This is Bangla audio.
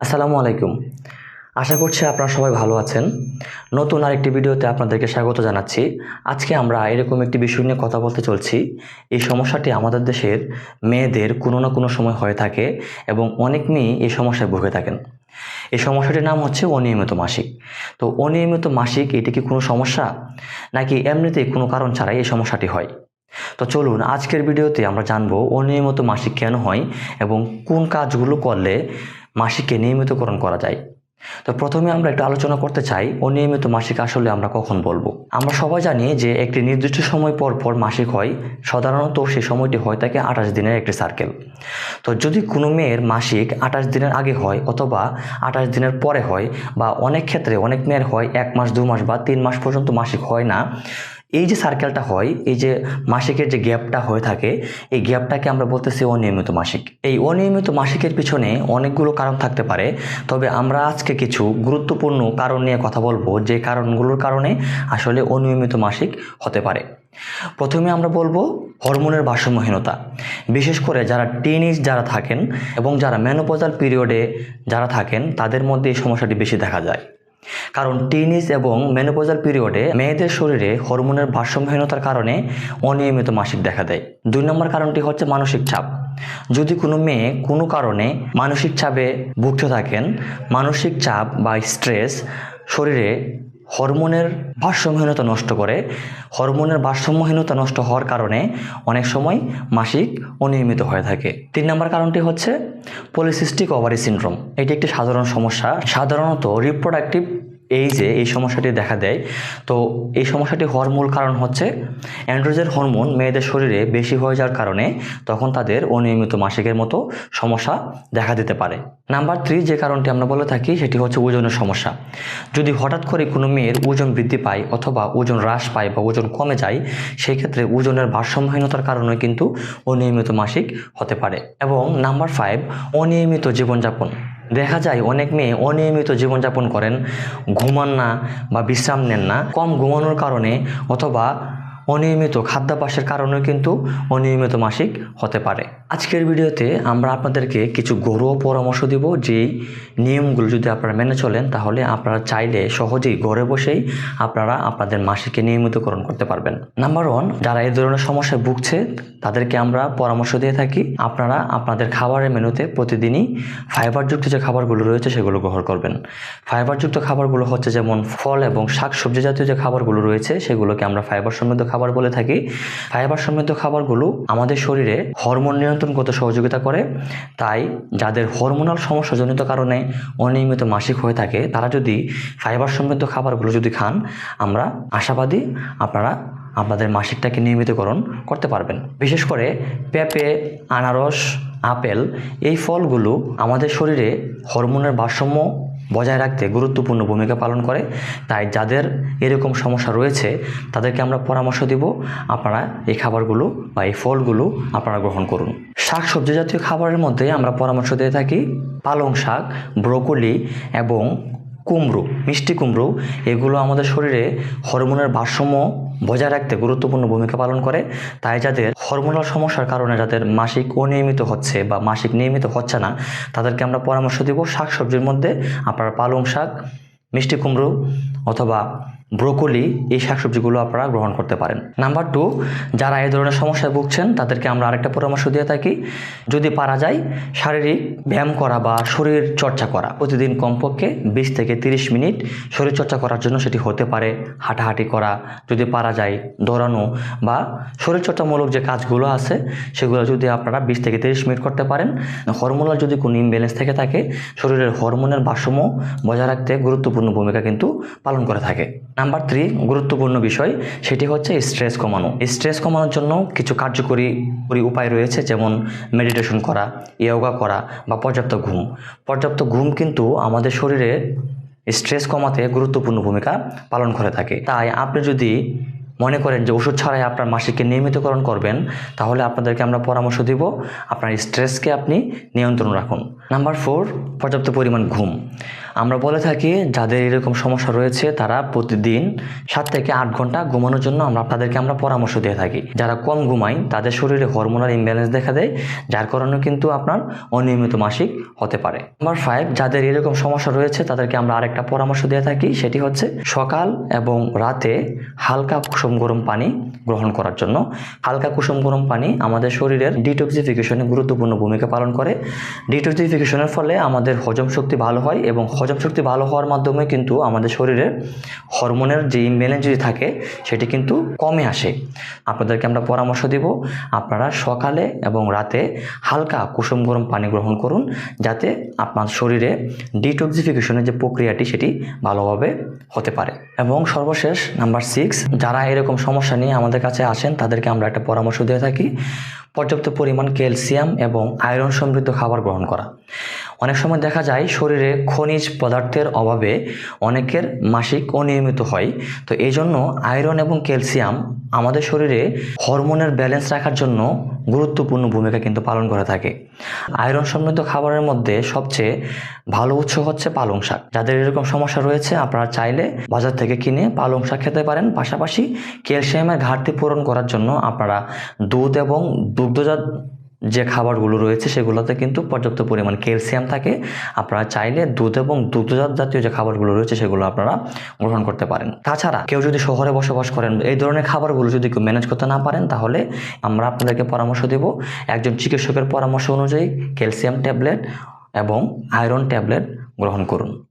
আসসালামু আলাইকুম। আশা করছি আপনারা সবাই ভালো আছেন। নতুন আরেকটি ভিডিওতে আপনাদেরকে স্বাগত জানাচ্ছি। আজকে আমরা এরকম একটি বিষয় নিয়ে কথা বলতে চলছি। এই সমস্যাটি আমাদের দেশের মেয়েদের কোনো না কোনো সময় হয়ে থাকে এবং অনেক মেয়ে এই সমস্যায় ভুগে থাকেন। এই সমস্যাটির নাম হচ্ছে অনিয়মিত মাসিক। তো অনিয়মিত মাসিক এটি কি কোনো সমস্যা? নাকি এমনিতেই কোনো কারণ ছাড়াই এই সমস্যাটি হয়? তো চলুন আজকের ভিডিওতে আমরা জানব অনিয়মিত মাসিক কেন হয় এবং কোন কাজগুলো করলে মাসিককে নিয়মিতকরণ করা যায়। তো প্রথমে আমরা একটু আলোচনা করতে চাই, অনিয়মিত মাসিক আসলে আমরা কখন বলব? আমরা সবাই জানি যে একটি নির্দিষ্ট সময় পর পর মাসিক হয়, সাধারণত সেই সময়টি হয় থাকে আঠাশ দিনের একটি সার্কেল তো যদি কোনো মেয়ের মাসিক আঠাশ দিনের আগে হয় অথবা আঠাশ দিনের পরে হয় বা অনেক ক্ষেত্রে অনেক মেয়ের হয় এক মাস, দু মাস বা তিন মাস পর্যন্ত মাসিক হয় না এই যে সার্কেলটা হয়, এই যে মাসিকের যে গ্যাপটা হয়ে থাকে, এই গ্যাপটাকে আমরা বলতেছি অনিয়মিত মাসিক। এই অনিয়মিত মাসিকের পিছনে অনেকগুলো কারণ থাকতে পারে, তবে আমরা আজকে কিছু গুরুত্বপূর্ণ কারণ নিয়ে কথা বলব, যে কারণগুলোর কারণে আসলে অনিয়মিত মাসিক হতে পারে। প্রথমে আমরা বলব হরমোনের ভারসাম্যহীনতা। বিশেষ করে যারা টিনিজ যারা থাকেন এবং যারা মেনোপজাল পিরিয়ডে যারা থাকেন, তাদের মধ্যে এই সমস্যাটি বেশি দেখা যায়। কারণ টেনিস এবং মেনোপজাল পিরিয়ডে মেয়েদের শরীরে হরমোনের ভারসাম্যহীনতার কারণে অনিয়মিত মাসিক দেখা দেয়। দুই নম্বর কারণটি হচ্ছে মানসিক চাপ। যদি কোনো মেয়ে কোনো কারণে মানসিক চাপে ভুগতে থাকেন, মানসিক চাপ বা স্ট্রেস শরীরে হরমোনের ভারসাম্যহীনতা নষ্ট করে, হরমোনের ভারসাম্যহীনতা নষ্ট হওয়ার কারণে অনেক সময় মাসিক অনিয়মিত হয়ে থাকে। তিন নম্বর কারণটি হচ্ছে পলিসিস্টিক ওভারি সিনড্রোম এটি একটি সাধারণ সমস্যা। সাধারণত রিপ্রোডাক্টিভ এই যে এই সমস্যাটি দেখা দেয়, তো এই সমস্যাটি হওয়ার মূল কারণ হচ্ছে অ্যান্ড্রোজেন হরমোন মেয়েদের শরীরে বেশি হয়ে যাওয়ার কারণে তখন তাদের অনিয়মিত মাসিকের মতো সমস্যা দেখা দিতে পারে। নাম্বার থ্রি যে কারণটি আমরা বলে থাকি সেটি হচ্ছে ওজনের সমস্যা। যদি হঠাৎ করে কোনো মেয়ের ওজন বৃদ্ধি পায় অথবা ওজন হ্রাস পায় বা ওজন কমে যায় সেই ক্ষেত্রে ওজনের ভারসাম্যহীনতার কারণে কিন্তু অনিয়মিত মাসিক হতে পারে। এবং নাম্বার ফাইভ অনিয়মিত জীবনযাপন। দেখা যায় অনেক মেয়ে অনিয়মিত জীবনযাপন করেন, ঘুমান না বা বিশ্রাম নেন না। কম ঘুমানোর কারণে অথবা অনিয়মিত খাদ্যাভ্যাসের কারণেও কিন্তু অনিয়মিত মাসিক হতে পারে। আজকের ভিডিওতে আমরা আপনাদেরকে কিছু ঘরোয়া পরামর্শ দিব, যেই নিয়মগুলো যদি আপনারা মেনে চলেন, তাহলে আপনারা চাইলে সহজেই ঘরে বসেই আপনারা আপনাদের মাসিককে নিয়মিতকরণ করতে পারবেন। নাম্বার ওয়ান যারা এই ধরনের সমস্যায় ভুগছে, তাদেরকে আমরা পরামর্শ দিয়ে থাকি, আপনারা আপনাদের খাবারের মেনুতে প্রতিদিনই ফাইবারযুক্ত যে খাবারগুলো রয়েছে, সেগুলো গ্রহণ করবেন। ফাইবারযুক্ত খাবারগুলো হচ্ছে যেমন ফল এবং শাক সবজি জাতীয় যে খাবারগুলো রয়েছে, সেগুলোকে আমরা ফাইবার সমৃদ্ধ খাবার বলে থাকি। ফাইবার সমৃদ্ধ খাবারগুলো আমাদের শরীরে হরমোন নিয়ন্ত্রণ করতে সহযোগিতা করে। তাই যাদের হরমোনাল সমস্যাজনিত কারণে অনিয়মিত মাসিক হয়ে থাকে, তারা যদি ফাইবার সমৃদ্ধ খাবারগুলো যদি খান, আমরা আশাবাদী আপনারা আপনাদের মাসিকটাকে নিয়মিতকরণ করতে পারবেন। বিশেষ করে পেঁপে, আনারস, আপেল, এই ফলগুলো আমাদের শরীরে হরমোনের ভারসাম্য বজায় রাখতে গুরুত্বপূর্ণ ভূমিকা পালন করে। তাই যাদের এরকম সমস্যা রয়েছে, তাদেরকে আমরা পরামর্শ দিব আপনারা এই খাবারগুলো বা এই ফলগুলো আপনারা গ্রহণ করুন। শাক সবজি জাতীয় খাবারের মধ্যে আমরা পরামর্শ দিয়ে থাকি পালং শাক, ব্রোকলি এবং কুমড়ো, মিষ্টি কুমড়ো, এগুলো আমাদের শরীরে হরমোনের ভারসাম্য বজায় রাখতে গুরুত্বপূর্ণ ভূমিকা পালন করে। তাই যাদের হরমোনাল সমস্যার কারণে যাদের মাসিক অনিয়মিত হচ্ছে বা মাসিক নিয়মিত হচ্ছে না, তাদেরকে আমরা পরামর্শ দেব শাক সবজির মধ্যে আপনার পালং শাক, মিষ্টি কুমড়ো অথবা ব্রোকলি এই শাকসবজিগুলো আপনারা গ্রহণ করতে পারেন। নাম্বার টু যারা এই ধরনের সমস্যায় ভুগছেন, তাদেরকে আমরা আরেকটা পরামর্শ দিয়ে থাকি। যদি পারা যায়, শারীরিক ব্যায়াম করা বা শরীর চর্চা করা, প্রতিদিন কমপক্ষে বিশ থেকে তিরিশ মিনিট শরীর চর্চা করার জন্য সেটি হতে পারে। হাঁটাহাঁটি করা, যদি পারা যায় দৌড়ানো বা শরীরচর্চামূলক যে কাজগুলো আছে, সেগুলো যদি আপনারা বিশ থেকে তিরিশ মিনিট করতে পারেন হরমোনাল যদি কোনো ইমব্যালেন্স থেকে থাকে, শরীরের হরমোনের ভারসাম্য বজায় রাখতে গুরুত্বপূর্ণ ভূমিকা কিন্তু পালন করে থাকে। নাম্বার থ্রি গুরুত্বপূর্ণ বিষয়, সেটি হচ্ছে স্ট্রেস কমানো। স্ট্রেস কমানোর জন্য কিছু কার্যকরী করি উপায় রয়েছে, যেমন মেডিটেশন করা ইয়োগা করা বা পর্যাপ্ত ঘুম। পর্যাপ্ত ঘুম কিন্তু আমাদের শরীরে স্ট্রেস কমাতে গুরুত্বপূর্ণ ভূমিকা পালন করে থাকে। তাই আপনি যদি মনে করেন যে ওষুধ ছাড়াই আপনার মাসিককে নিয়মিতকরণ করবেন, তাহলে আপনাদেরকে আমরা পরামর্শ দিব, আপনার স্ট্রেসকে আপনি নিয়ন্ত্রণ রাখুন। নাম্বার ফোর পর্যাপ্ত পরিমাণ ঘুম। আমরা বলে থাকি, যাদের এরকম সমস্যা রয়েছে, তারা প্রতিদিন সাত থেকে আট ঘণ্টা ঘুমানোর জন্য আমরা তাদেরকে আমরা পরামর্শ দিয়ে থাকি। যারা কম ঘুমায়, তাদের শরীরে হরমোনাল ইমব্যালেন্স দেখা দেয়, যার কারণে কিন্তু আপনার অনিয়মিত মাসিক হতে পারে। নাম্বার ফাইভ যাদের এরকম সমস্যা রয়েছে, তাদেরকে আমরা আরেকটা পরামর্শ দিয়ে থাকি, সেটি হচ্ছে সকাল এবং রাতে হালকা কুসুম গরম পানি গ্রহণ করার জন্য। হালকা কুসুম গরম পানি আমাদের শরীরের ডিটক্সিফিকেশনে গুরুত্বপূর্ণ ভূমিকা পালন করে। ডিটক্সিফিকেশনের ফলে আমাদের হজম শক্তি ভালো হয় এবং হজম শক্তি ভালো হওয়ার মাধ্যমে কিন্তু আমাদের শরীরের হরমোনের যে ইমব্যালেন্স থাকে, সেটি কিন্তু কমে আসে। আপনাদেরকে আমরা পরামর্শ দিব, আপনারা সকালে এবং রাতে হালকা কুসুম গরম পানি গ্রহণ করুন, যাতে আপনার শরীরে ডিটক্সিফিকেশনের যে প্রক্রিয়াটি, সেটি ভালোভাবে হতে পারে। এবং সর্বশেষ, নাম্বার সিক্স যারা এরকম সমস্যা নিয়ে আমাদের কাছে আসেন, তাদেরকে আমরা একটা পরামর্শ দিয়ে থাকি। পর্যাপ্ত পরিমাণ ক্যালসিয়াম এবং আয়রন সমৃদ্ধ খাবার গ্রহণ করা। অনেক সময় দেখা যায় শরীরে খনিজ পদার্থের অভাবে অনেকের মাসিক অনিয়মিত হয়। তো এই জন্য আয়রন এবং ক্যালসিয়াম আমাদের শরীরে হরমোনের ব্যালেন্স রাখার জন্য গুরুত্বপূর্ণ ভূমিকা কিন্তু পালন করে থাকে। আয়রন সমৃদ্ধ খাবারের মধ্যে সবচেয়ে ভালো উৎস হচ্ছে পালং শাক। যাদের এরকম সমস্যা রয়েছে, আপনারা চাইলে বাজার থেকে কিনে পালং শাক খেতে পারেন। পাশাপাশি ক্যালসিয়ামের ঘাটতি পূরণ করার জন্য আপনারা দুধ এবং দুগ্ধজাত যে খাবারগুলো রয়েছে, সেগুলোতে কিন্তু পর্যাপ্ত পরিমাণ ক্যালসিয়াম থাকে। আপনারা চাইলে দুধ এবং দুগ্ধজাত জাতীয় যে খাবারগুলো রয়েছে, সেগুলো আপনারা গ্রহণ করতে পারেন। তাছাড়া কেউ যদি শহরে বসবাস করেন, এই ধরনের খাবারগুলো যদি কেউ ম্যানেজ করতে না পারেন, তাহলে আমরা আপনাদেরকে পরামর্শ দেব। একজন চিকিৎসকের পরামর্শ অনুযায়ী ক্যালসিয়াম ট্যাবলেট এবং আয়রন ট্যাবলেট গ্রহণ করুন।